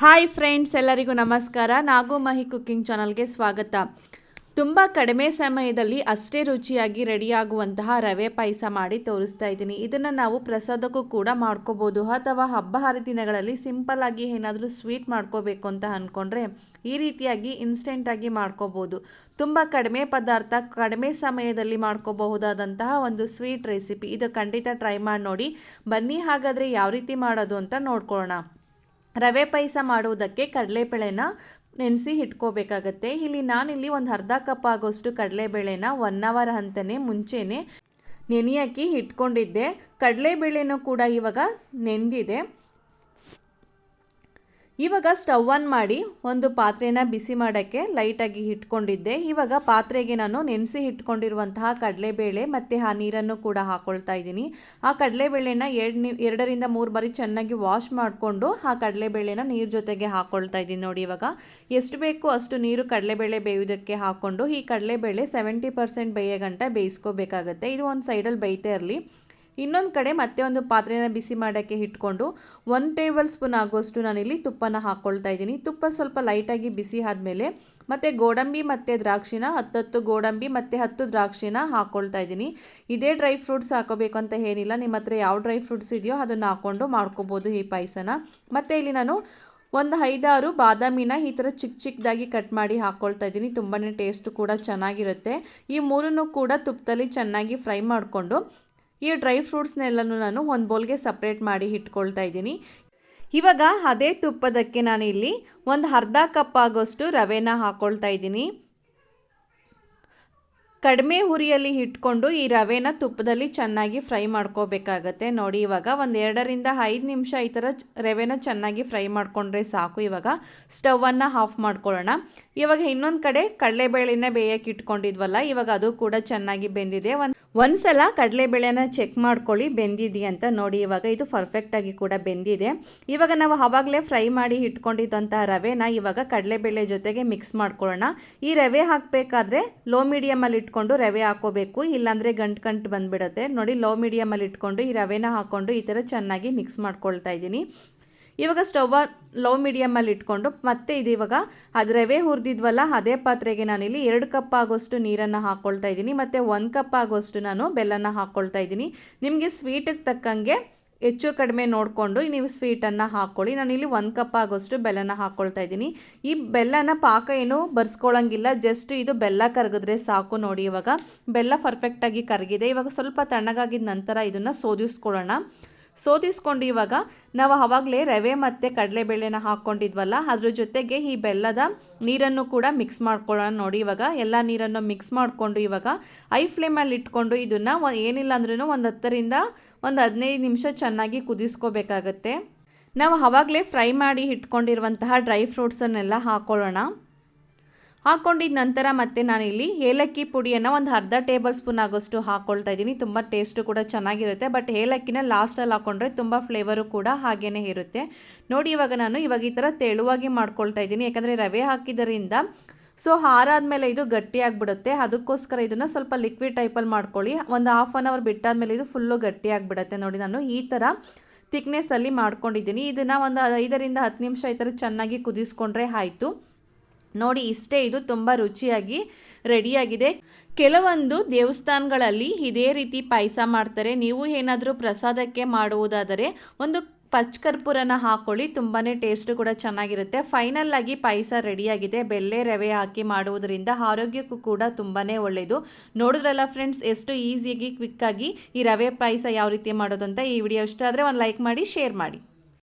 Hi friends ಎಲ್ಲರಿಗೂ ನಮಸ್ಕಾರ. ನಾಗೋಮಹಿ cooking ಚಾನಲ್ಗೆ ಸ್ವಾಗತ. ತುಂಬ ಕಡಿಮೆ ಸಮಯದಲ್ಲಿ ಅಷ್ಟೇ ರುಚಿಯಾಗಿ ರೆಡಿಯಾಗುವಂತಹ ರವೆ ಪಾಯಸ ಮಾಡಿ ತೋರಿಸ್ತಾ ಇದ್ದೀನಿ. ಇದನ್ನು ನಾವು ಪ್ರಸಾದಕ್ಕೂ ಕೂಡ ಮಾಡ್ಕೋಬೋದು. ಅಥವಾ ಹಬ್ಬ ಹರಿದಿನಗಳಲ್ಲಿ ಸಿಂಪಲ್ ಆಗಿ ಏನಾದರೂ ಸ್ವೀಟ್ ಮಾಡ್ಕೋಬೇಕು ಅಂತ ಅಂದ್ಕೊಂಡ್ರೆ ಈ ರೀತಿಯಾಗಿ ಇನ್ಸ್ಟೆಂಟಾಗಿ ಮಾಡ್ಕೋಬೋದು. ತುಂಬ ಕಡಿಮೆ ಪದಾರ್ಥ, ಕಡಿಮೆ ಸಮಯದಲ್ಲಿ ಮಾಡ್ಕೋಬಹುದಾದಂತಹ ಒಂದು ಸ್ವೀಟ್ ರೆಸಿಪಿ ಇದು ಖಂಡಿತ ಟ್ರೈ ಮಾಡಿ ನೋಡಿ. ಬನ್ನಿ ಹಾಗಾದರೆ ಯಾವ ರೀತಿ ಮಾಡೋದು ಅಂತ ನೋಡ್ಕೊಳ್ಳೋಣ. ರವೆ ಪಾಯಸ ಮಾಡುವುದಕ್ಕೆ ಕಡಲೆಬೇಳೆನ ನೆನೆಸಿ ಇಟ್ಕೋಬೇಕಾಗತ್ತೆ ಇಲ್ಲಿ ನಾನಿಲ್ಲಿ ಒಂದು ಅರ್ಧ ಕಪ್ ಆಗೋಷ್ಟು ಕಡಲೆಬೇಳೆನ ಒನ್ ಅವರ್ ಅಂತಲೇ ಮುಂಚೆನೇ ನೆನೆಯಾಕಿ ಇಟ್ಕೊಂಡಿದ್ದೆ ಕಡಲೆಬೇಳೆನೂ ಕೂಡ ಇವಾಗ ನೆಂದಿದೆ. ಇವಾಗ ಸ್ಟವ್ ಆನ್ ಮಾಡಿ ಒಂದು ಪಾತ್ರೆನ ಬಿಸಿ ಮಾಡೋಕ್ಕೆ ಲೈಟಾಗಿ ಇಟ್ಕೊಂಡಿದ್ದೆ. ಇವಾಗ ಪಾತ್ರೆಗೆ ನಾನು ನೆನೆಸಿ ಇಟ್ಕೊಂಡಿರುವಂತಹ ಕಡಲೆಬೇಳೆ ಮತ್ತು ಆ ನೀರನ್ನು ಕೂಡ ಹಾಕ್ಕೊಳ್ತಾ ಇದ್ದೀನಿ. ಆ ಕಡಲೆಬೇಳೆನ ಎರಡು ಎರಡರಿಂದ ಮೂರು ಬಾರಿ ಚೆನ್ನಾಗಿ ವಾಶ್ ಮಾಡಿಕೊಂಡು ಆ ಕಡಲೆಬೇಳೆನ ನೀರು ಜೊತೆಗೆ ಹಾಕ್ಕೊಳ್ತಾ ಇದ್ದೀನಿ ನೋಡಿ ಇವಾಗ. ಎಷ್ಟು ಬೇಕೋ ಅಷ್ಟು ನೀರು ಕಡಲೆಬೇಳೆ ಬೇಯೋದಕ್ಕೆ ಹಾಕ್ಕೊಂಡು ಈ ಕಡಲೆಬೇಳೆ ಸೆವೆಂಟಿ ಪರ್ಸೆಂಟ್ ಬೇಯೋ ಗಂಟ ಬೇಯಿಸ್ಕೋಬೇಕಾಗತ್ತೆ. ಇದು ಒಂದು ಸೈಡಲ್ಲಿ ಬೇಯ್ತಾ ಇರಲಿ. ಇನ್ನೊಂದು ಕಡೆ ಮತ್ತೆ ಒಂದು ಪಾತ್ರೆನ ಬಿಸಿ ಮಾಡೋಕ್ಕೆ ಇಟ್ಕೊಂಡು ಒನ್ ಟೇಬಲ್ ಸ್ಪೂನ್ ಆಗೋಷ್ಟು ನಾನಿಲ್ಲಿ ತುಪ್ಪನ ಹಾಕ್ಕೊಳ್ತಾ ಇದ್ದೀನಿ. ತುಪ್ಪ ಸ್ವಲ್ಪ ಲೈಟಾಗಿ ಬಿಸಿ ಆದಮೇಲೆ ಮತ್ತು ಗೋಡಂಬಿ ಮತ್ತು ದ್ರಾಕ್ಷಿನ, ಹತ್ತತ್ತು ಗೋಡಂಬಿ ಮತ್ತು ಹತ್ತು ದ್ರಾಕ್ಷಿನ ಹಾಕ್ಕೊಳ್ತಾ ಇದ್ದೀನಿ. ಇದೇ ಡ್ರೈ ಫ್ರೂಟ್ಸ್ ಹಾಕೋಬೇಕು ಅಂತ ಏನಿಲ್ಲ. ನಿಮ್ಮ ಹತ್ರ ಯಾವ ಡ್ರೈ ಫ್ರೂಟ್ಸ್ ಇದೆಯೋ ಅದನ್ನು ಹಾಕ್ಕೊಂಡು ಮಾಡ್ಕೋಬೋದು ಈ ಪಾಯಸನ. ಮತ್ತು ಇಲ್ಲಿ ನಾನು ಒಂದು ಐದಾರು ಬಾದಾಮಿನ ಈ ಥರ ಚಿಕ್ಕ ಚಿಕ್ಕದಾಗಿ ಕಟ್ ಮಾಡಿ ಹಾಕ್ಕೊಳ್ತಾ ಇದ್ದೀನಿ. ತುಂಬಾ ಟೇಸ್ಟು ಕೂಡ ಚೆನ್ನಾಗಿರುತ್ತೆ. ಈ ಮೂರನ್ನು ಕೂಡ ತುಪ್ಪದಲ್ಲಿ ಚೆನ್ನಾಗಿ ಫ್ರೈ ಮಾಡಿಕೊಂಡು ಈ ಡ್ರೈ ಫ್ರೂಟ್ಸ್ನೆಲ್ಲನೂ ನಾನು ಒಂದು ಬೌಲ್ಗೆ ಸಪ್ರೇಟ್ ಮಾಡಿ ಇಟ್ಕೊಳ್ತಾ ಇದ್ದೀನಿ. ಇವಾಗ ಅದೇ ತುಪ್ಪದಕ್ಕೆ ನಾನು ಇಲ್ಲಿ ಒಂದು ಅರ್ಧ ಕಪ್ ಆಗೋಷ್ಟು ರವೆನ ಹಾಕ್ಕೊಳ್ತಾ ಇದ್ದೀನಿ. ಕಡಿಮೆ ಹುರಿಯಲ್ಲಿ ಇಟ್ಕೊಂಡು ಈ ರವೆನ ತುಪ್ಪದಲ್ಲಿ ಚೆನ್ನಾಗಿ ಫ್ರೈ ಮಾಡ್ಕೋಬೇಕಾಗತ್ತೆ. ನೋಡಿ, ಇವಾಗ ಒಂದು ಎರಡರಿಂದ ಐದು ನಿಮಿಷ ಈ ಥರ ರವೆನ ಚೆನ್ನಾಗಿ ಫ್ರೈ ಮಾಡಿಕೊಂಡ್ರೆ ಸಾಕು. ಇವಾಗ ಸ್ಟವನ್ನು ಆಫ್ ಮಾಡ್ಕೊಳ್ಳೋಣ. ಇವಾಗ ಇನ್ನೊಂದು ಕಡೆ ಕಡಲೆಬೇಳೆನ ಬೇಯಕ್ಕೆ ಇಟ್ಕೊಂಡಿದ್ವಲ್ಲ, ಇವಾಗ ಅದು ಕೂಡ ಚೆನ್ನಾಗಿ ಬೆಂದಿದೆ. ಒಂದು ಒಂದ್ಸಲ ಕಡಲೆಬೇಳೆನ ಚೆಕ್ ಮಾಡ್ಕೊಳ್ಳಿ, ಬೆಂದಿದೆಯಾ ಅಂತ. ನೋಡಿ, ಇವಾಗ ಇದು ಪರ್ಫೆಕ್ಟಾಗಿ ಕೂಡ ಬೆಂದಿದೆ. ಇವಾಗ ನಾವು ಆವಾಗಲೇ ಫ್ರೈ ಮಾಡಿ ಇಟ್ಕೊಂಡಿದ್ದಂತಹ ರವೆನ ಇವಾಗ ಕಡಲೆಬೇಳೆ ಜೊತೆಗೆ ಮಿಕ್ಸ್ ಮಾಡ್ಕೊಳ್ಳೋಣ. ಈ ರವೆ ಹಾಕಬೇಕಾದ್ರೆ ಲೋ ಮೀಡಿಯಮಲ್ಲಿ ಇಟ್ಕೊಂಡು ರವೆ ಹಾಕೋಬೇಕು. ಇಲ್ಲಾಂದರೆ ಗಂಟು ಗಂಟು ಬಂದುಬಿಡುತ್ತೆ. ನೋಡಿ ಲೋ ಮೀಡಿಯಮಲ್ಲಿ ಇಟ್ಕೊಂಡು ಈ ರವೆನ ಹಾಕ್ಕೊಂಡು ಈ ಥರ ಚೆನ್ನಾಗಿ ಮಿಕ್ಸ್ ಮಾಡ್ಕೊಳ್ತಾ ಇದ್ದೀನಿ. ಇವಾಗ ಸ್ಟವ್ ಲೋ ಮೀಡಿಯಮಲ್ಲಿ ಇಟ್ಕೊಂಡು ಮತ್ತೆ ಇದು ಇವಾಗ ಅದು ರವೆ ಹುರಿದಿದ್ವಲ್ಲ, ಅದೇ ಪಾತ್ರೆಗೆ ನಾನಿಲ್ಲಿ ಎರಡು ಕಪ್ ಆಗೋಷ್ಟು ನೀರನ್ನು ಹಾಕ್ಕೊಳ್ತಾ ಇದ್ದೀನಿ. ಮತ್ತು ಒಂದು ಕಪ್ ಆಗೋಷ್ಟು ನಾನು ಬೆಲ್ಲನ ಹಾಕ್ಕೊಳ್ತಾ ಇದ್ದೀನಿ. ನಿಮಗೆ ಸ್ವೀಟಿಗೆ ತಕ್ಕಂಗೆ ಹೆಚ್ಚು ಕಡಿಮೆ ನೋಡಿಕೊಂಡು ನೀವು ಸ್ವೀಟನ್ನು ಹಾಕ್ಕೊಳ್ಳಿ ನಾನಿಲ್ಲಿ ಒಂದು ಕಪ್ ಆಗೋಷ್ಟು ಬೆಲ್ಲನ ಹಾಕ್ಕೊಳ್ತಾ ಇದ್ದೀನಿ. ಈ ಬೆಲ್ಲನ ಪಾಕ ಏನು ಬರ್ಸ್ಕೊಳ್ಳೋಂಗಿಲ್ಲ ಜಸ್ಟ್ ಇದು ಬೆಲ್ಲ ಕರಗಿದ್ರೆ ಸಾಕು ನೋಡಿ ಇವಾಗ. ಬೆಲ್ಲ ಪರ್ಫೆಕ್ಟಾಗಿ ಕರಗಿದೆ. ಇವಾಗ ಸ್ವಲ್ಪ ತಣ್ಣಗಾಗಿದ ನಂತರ ಇದನ್ನು ಸೋದಿಸ್ಕೊಳ್ಳೋಣ. ಸೋದಿಸ್ಕೊಂಡು ಇವಾಗ ನಾವು ಆವಾಗಲೇ ರವೆ ಮತ್ತು ಕಡಲೆಬೇಳೆನ ಹಾಕ್ಕೊಂಡಿದ್ವಲ್ಲ, ಅದ್ರ ಜೊತೆಗೆ ಈ ಬೆಲ್ಲದ ನೀರನ್ನು ಕೂಡ ಮಿಕ್ಸ್ ಮಾಡ್ಕೊಳ್ಳೋಣ ನೋಡಿ. ಇವಾಗ ಎಲ್ಲ ನೀರನ್ನು ಮಿಕ್ಸ್ ಮಾಡಿಕೊಂಡು ಇವಾಗ ಐ ಫ್ಲೇಮಲ್ಲಿ ಇಟ್ಕೊಂಡು ಇದನ್ನು ಏನಿಲ್ಲ ಅಂದ್ರೂ ಒಂದು ಹತ್ತರಿಂದ ಒಂದು ಹದಿನೈದು ನಿಮಿಷ ಚೆನ್ನಾಗಿ ಕುದಿಸ್ಕೋಬೇಕಾಗತ್ತೆ. ನಾವು ಆವಾಗಲೇ ಫ್ರೈ ಮಾಡಿ ಇಟ್ಕೊಂಡಿರುವಂತಹ ಡ್ರೈ ಫ್ರೂಟ್ಸನ್ನೆಲ್ಲ ಹಾಕ್ಕೊಳ್ಳೋಣ ಹಾಕ್ಕೊಂಡಿದ್ದ ನಂತರ ಮತ್ತೆ ನಾನಿಲ್ಲಿ ಏಲಕ್ಕಿ ಪುಡಿಯನ್ನು ಒಂದು ಅರ್ಧ ಟೇಬಲ್ ಸ್ಪೂನ್ ಆಗೋಷ್ಟು ಹಾಕ್ಕೊಳ್ತಾ ಇದ್ದೀನಿ. ತುಂಬ ಟೇಸ್ಟು ಕೂಡ ಚೆನ್ನಾಗಿರುತ್ತೆ. ಬಟ್ ಏಲಕ್ಕಿನ ಲಾಸ್ಟಲ್ಲಿ ಹಾಕ್ಕೊಂಡ್ರೆ ತುಂಬ ಫ್ಲೇವರು ಕೂಡ ಹಾಗೇ ಇರುತ್ತೆ. ನೋಡಿ ಇವಾಗ ನಾನು ಇವಾಗ ಈ ಥರ ತೆಳುವಾಗಿ ಮಾಡ್ಕೊಳ್ತಾ ಇದ್ದೀನಿ. ಯಾಕಂದರೆ ರವೆ ಹಾಕಿದ್ದರಿಂದ ಸೊ ಹಾರಾದಮೇಲೆ ಇದು ಗಟ್ಟಿಯಾಗಿಬಿಡುತ್ತೆ ಅದಕ್ಕೋಸ್ಕರ ಇದನ್ನು ಸ್ವಲ್ಪ ಲಿಕ್ವಿಡ್ ಟೈಪಲ್ಲಿ ಮಾಡ್ಕೊಳ್ಳಿ. ಒಂದು ಹಾಫ್ ಆನ್ ಅವರ್ ಬಿಟ್ಟಾದ್ಮೇಲೆ ಇದು ಫುಲ್ಲು ಗಟ್ಟಿಯಾಗಿಬಿಡುತ್ತೆ ನೋಡಿ ನಾನು ಈ ಥರ ತಿಕ್ನೆಸ್ಸಲ್ಲಿ ಮಾಡ್ಕೊಂಡಿದ್ದೀನಿ. ಇದನ್ನು ಒಂದು ಐದರಿಂದ ಹತ್ತು ನಿಮಿಷ ಈ ಥರ ಚೆನ್ನಾಗಿ ಕುದಿಸ್ಕೊಂಡ್ರೆ ಆಯಿತು. ನೋಡಿ, ಇಷ್ಟೇ ಇದು ತುಂಬ ರುಚಿಯಾಗಿ ರೆಡಿಯಾಗಿದೆ. ಕೆಲವೊಂದು ದೇವಸ್ಥಾನಗಳಲ್ಲಿ ಇದೇ ರೀತಿ ಪಾಯಸ ಮಾಡ್ತಾರೆ. ನೀವು ಏನಾದರೂ ಪ್ರಸಾದಕ್ಕೆ ಮಾಡುವುದಾದರೆ ಒಂದು ಪಚ್ಕರ್ಪೂರನ ಹಾಕೊಳ್ಳಿ ತುಂಬಾ ಟೇಸ್ಟ್ ಕೂಡ ಚೆನ್ನಾಗಿರುತ್ತೆ. ಫೈನಲ್ ಆಗಿ ಪಾಯಸ ರೆಡಿಯಾಗಿದೆ. ಬೆಲ್ಲೆ ರವೆ ಹಾಕಿ ಮಾಡುವುದರಿಂದ ಆರೋಗ್ಯಕ್ಕೂ ಕೂಡ ತುಂಬಾ ಒಳ್ಳೆಯದು ನೋಡಿದ್ರಲ್ಲ ಫ್ರೆಂಡ್ಸ್ ಎಷ್ಟು ಈಸಿಯಾಗಿ ಕ್ವಿಕ್ಕಾಗಿ ಈ ರವೆ ಪಾಯಸ ಯಾವ ರೀತಿ ಮಾಡೋದು ಅಂತ ಈ ವಿಡಿಯೋ ಇಷ್ಟ ಆದರೆ ಒಂದು ಲೈಕ್ ಮಾಡಿ ಶೇರ್ ಮಾಡಿ.